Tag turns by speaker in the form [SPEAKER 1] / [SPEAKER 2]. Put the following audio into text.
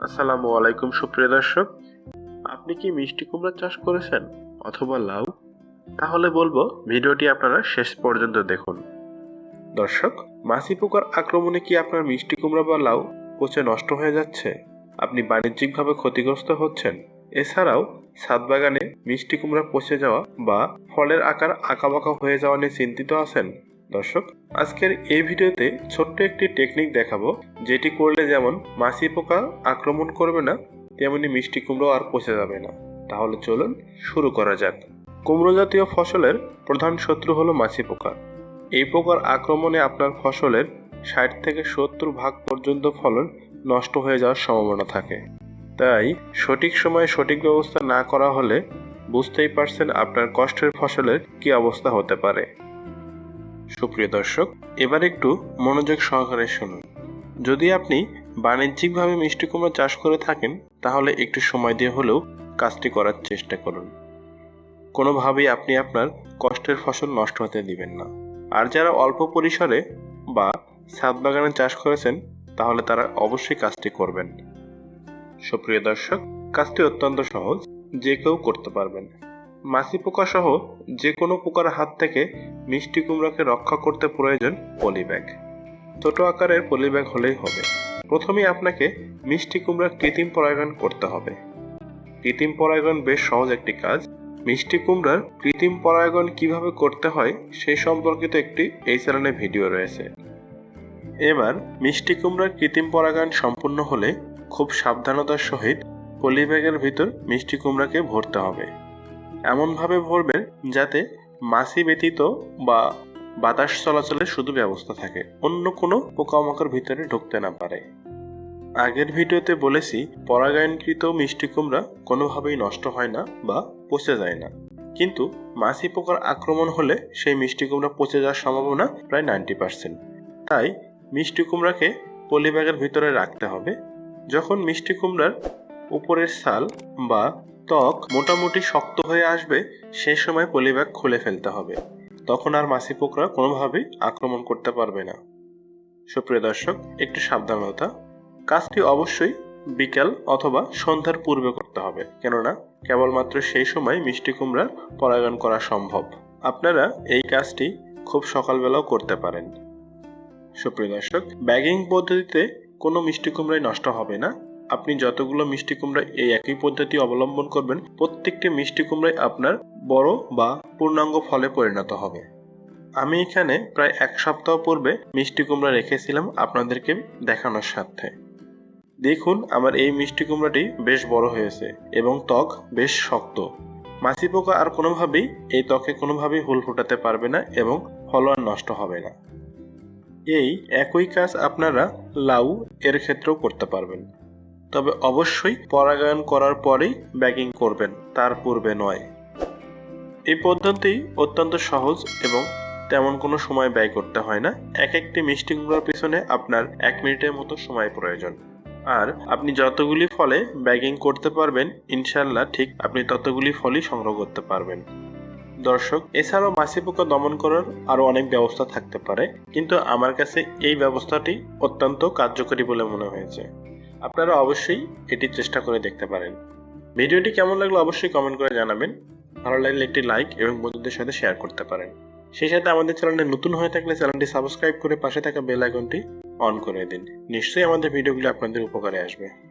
[SPEAKER 1] আসসালামু আলাইকুম সুপ্রিয় দর্শক, আপনি কি মিষ্টি কুমড়া চাষ করেছেন অথবা লাউ? তাহলে বলব, ভিডিওটি আপনারা শেষ পর্যন্ত দেখুন। দর্শক, মাছি পোকার আক্রমণে কি আপনার মিষ্টি কুমড়া বা লাউ পচে নষ্ট হয়ে যাচ্ছে? আপনি বাণিজ্যিকভাবে ক্ষতিগ্রস্ত হচ্ছেন? এছাড়াও ছাদ বাগানে মিষ্টি কুমড়া পচে যাওয়া বা ফলের আকার আঁকাবাঁকা হয়ে যাওয়া নিয়ে চিন্তিত আছেন? দর্শক, আজকের এই ভিডিওতে ছোট্ট একটি টেকনিক দেখাবো, যেটি করলে যেমন মাছি পোকা আক্রমণ করবে না, তেমনি মিষ্টি কুমড়ো আর পচে যাবে না। তাহলে চলুন শুরু করা যাক। কুমড়ো জাতীয় ফসলের প্রধান শত্রু হলো মাছি পোকা। এই পোকার আক্রমণে আপনার ফসলের ষাট থেকে সত্তর ভাগ পর্যন্ত ফলন নষ্ট হয়ে যাওয়ার সম্ভাবনা থাকে। তাই সঠিক সময়ে সঠিক ব্যবস্থা না করা হলে বুঝতেই পারছেন আপনার কষ্টের ফসলের কি অবস্থা হতে পারে। সুপ্রিয় দর্শক, এবার একটু মনোযোগ সহকারে শুনুন। যদি আপনি বাণিজ্যিকভাবে মিষ্টি কুমড়া চাষ করে থাকেন, তাহলে একটু সময় দিয়ে হলেও কাজটি করার চেষ্টা করুন। কোনোভাবেই আপনি আপনার কষ্টের ফসল নষ্ট হতে দিবেন না। আর যারা অল্প পরিসরে বা ছাদ বাগানে চাষ করেছেন, তাহলে তারা অবশ্যই কাজটি করবেন। সুপ্রিয় দর্শক, কাজটি অত্যন্ত সহজ, যে কেউ করতে পারবেন। মাছি পোকা সহ যে কোনো পোকার হাত থেকে মিষ্টি কুমড়াকে রক্ষা করতে প্রয়োজন পলিব্যাগ। ছোট আকারের পলিব্যাগ হলেই হবে। প্রথমেই আপনাকে মিষ্টি কুমড়া কৃত্রিম পরাগায়ন করতে হবে। কৃত্রিম পরাগায়ন বেশ সহজ একটি কাজ। মিষ্টি কুমড়ার কৃত্রিম পরাগায়ন কীভাবে করতে হয় সেই সম্পর্কিত একটি এই চ্যানেলে ভিডিও রয়েছে। এবার মিষ্টি কুমড়ার কৃত্রিম পরাগায়ন সম্পূর্ণ হলে খুব সাবধানতার সহিত পলিব্যাগের ভিতর মিষ্টি কুমড়াকে ভরতে হবে। এমনভাবে ভরবেন যাতে মাছি ব্যতীত বা বাতাস চলাচলের শুধু ব্যবস্থা থাকে, অন্য কোনো পোকামাকড় ভিতরে ঢুকতে না পারে। আগের ভিডিওতে বলেছি, পরাগায়নকৃত মিষ্টি কুমড়া কোনোভাবেই নষ্ট হয় না বা পচে যায় না। কিন্তু মাছি পোকার আক্রমণ হলে সেই মিষ্টি কুমড়া পচে যাওয়ার সম্ভাবনা প্রায় নাইনটি পার্সেন্ট। তাই মিষ্টি কুমড়াকে পলিব্যাগের ভিতরে রাখতে হবে। যখন মিষ্টি কুমড়ার উপরের সাল বা ত্বক মোটামুটি শক্ত হয়ে আসবে সেই সময় পলিব্যাগ খুলে ফেলতে হবে। তখন আর মাছি পোকরা কোনোভাবেই আক্রমণ করতে পারবে না। সুপ্রিয় দর্শক, একটু সাবধানতা। কাজটি অবশ্যই বিকেল অথবা সন্ধ্যার পূর্বে করতে হবে, কেননা কেবলমাত্র সেই সময় মিষ্টি কুমড়ার পরাগায়ন করা সম্ভব। আপনারা এই কাজটি খুব সকালবেলাও করতে পারেন। সুপ্রিয় দর্শক, ব্যাগিং পদ্ধতিতে কোনো মিষ্টি কুমড়াই নষ্ট হবে না। আপনি যতগুলো মিষ্টি কুমড়া এই একই পদ্ধতি অবলম্বন করবেন, প্রত্যেকটি মিষ্টি কুমড়াই আপনার বড় বা পূর্ণাঙ্গ ফলে পরিণত হবে। আমি এখানে প্রায় এক সপ্তাহ পূর্বে মিষ্টি কুমড়া রেখেছিলাম আপনাদেরকে দেখানোর স্বার্থে। দেখুন, আমার এই মিষ্টি কুমড়াটি বেশ বড় হয়েছে এবং ত্বক বেশ শক্ত। মাছি পোকা আর কোনোভাবেই এই ত্বকে কোনোভাবেই হুল ফোটাতে পারবে না এবং ফলোয়ার নষ্ট হবে না। এই একই কাজ আপনারা লাউ এর ক্ষেত্রেও করতে পারবেন। তবে অবশ্যই পরাগায়ন করার পরেই ব্যাগিং করবেন, তার পূর্বে নয়। এই পদ্ধতি অত্যন্ত সহজ এবং তেমন কোনো সময় ব্যয় করতে হয় না। এক একটি মিষ্টি কুমড়ার পিছনে আপনার এক মিনিটের মতো সময় প্রয়োজন। আর আপনি যতগুলি ফলে ব্যাগিং করতে পারবেন ইনশাল্লাহ ঠিক আপনি ততগুলি ফলই সংগ্রহ করতে পারবেন। দর্শক, এছাড়াও মাছি পোকা দমন করার আরও অনেক ব্যবস্থা থাকতে পারে, কিন্তু আমার কাছে এই ব্যবস্থাটি অত্যন্ত কার্যকরী বলে মনে হয়েছে। আপনারা অবশ্যই এটি চেষ্টা করে দেখতে পারেন। ভিডিওটি কেমন লাগল অবশ্যই কমেন্ট করে জানাবেন। ভালো লাগলে একটি লাইক এবং বন্ধুদের সাথে শেয়ার করতে পারেন। সেই সাথে আমাদের চ্যানেলে নতুন হয়ে থাকলে চ্যানেলটি সাবস্ক্রাইব করে পাশে থাকা বেল আইকনটি অন করে দিন। নিশ্চয়ই আমাদের ভিডিওগুলি আপনাদের উপকারে আসবে।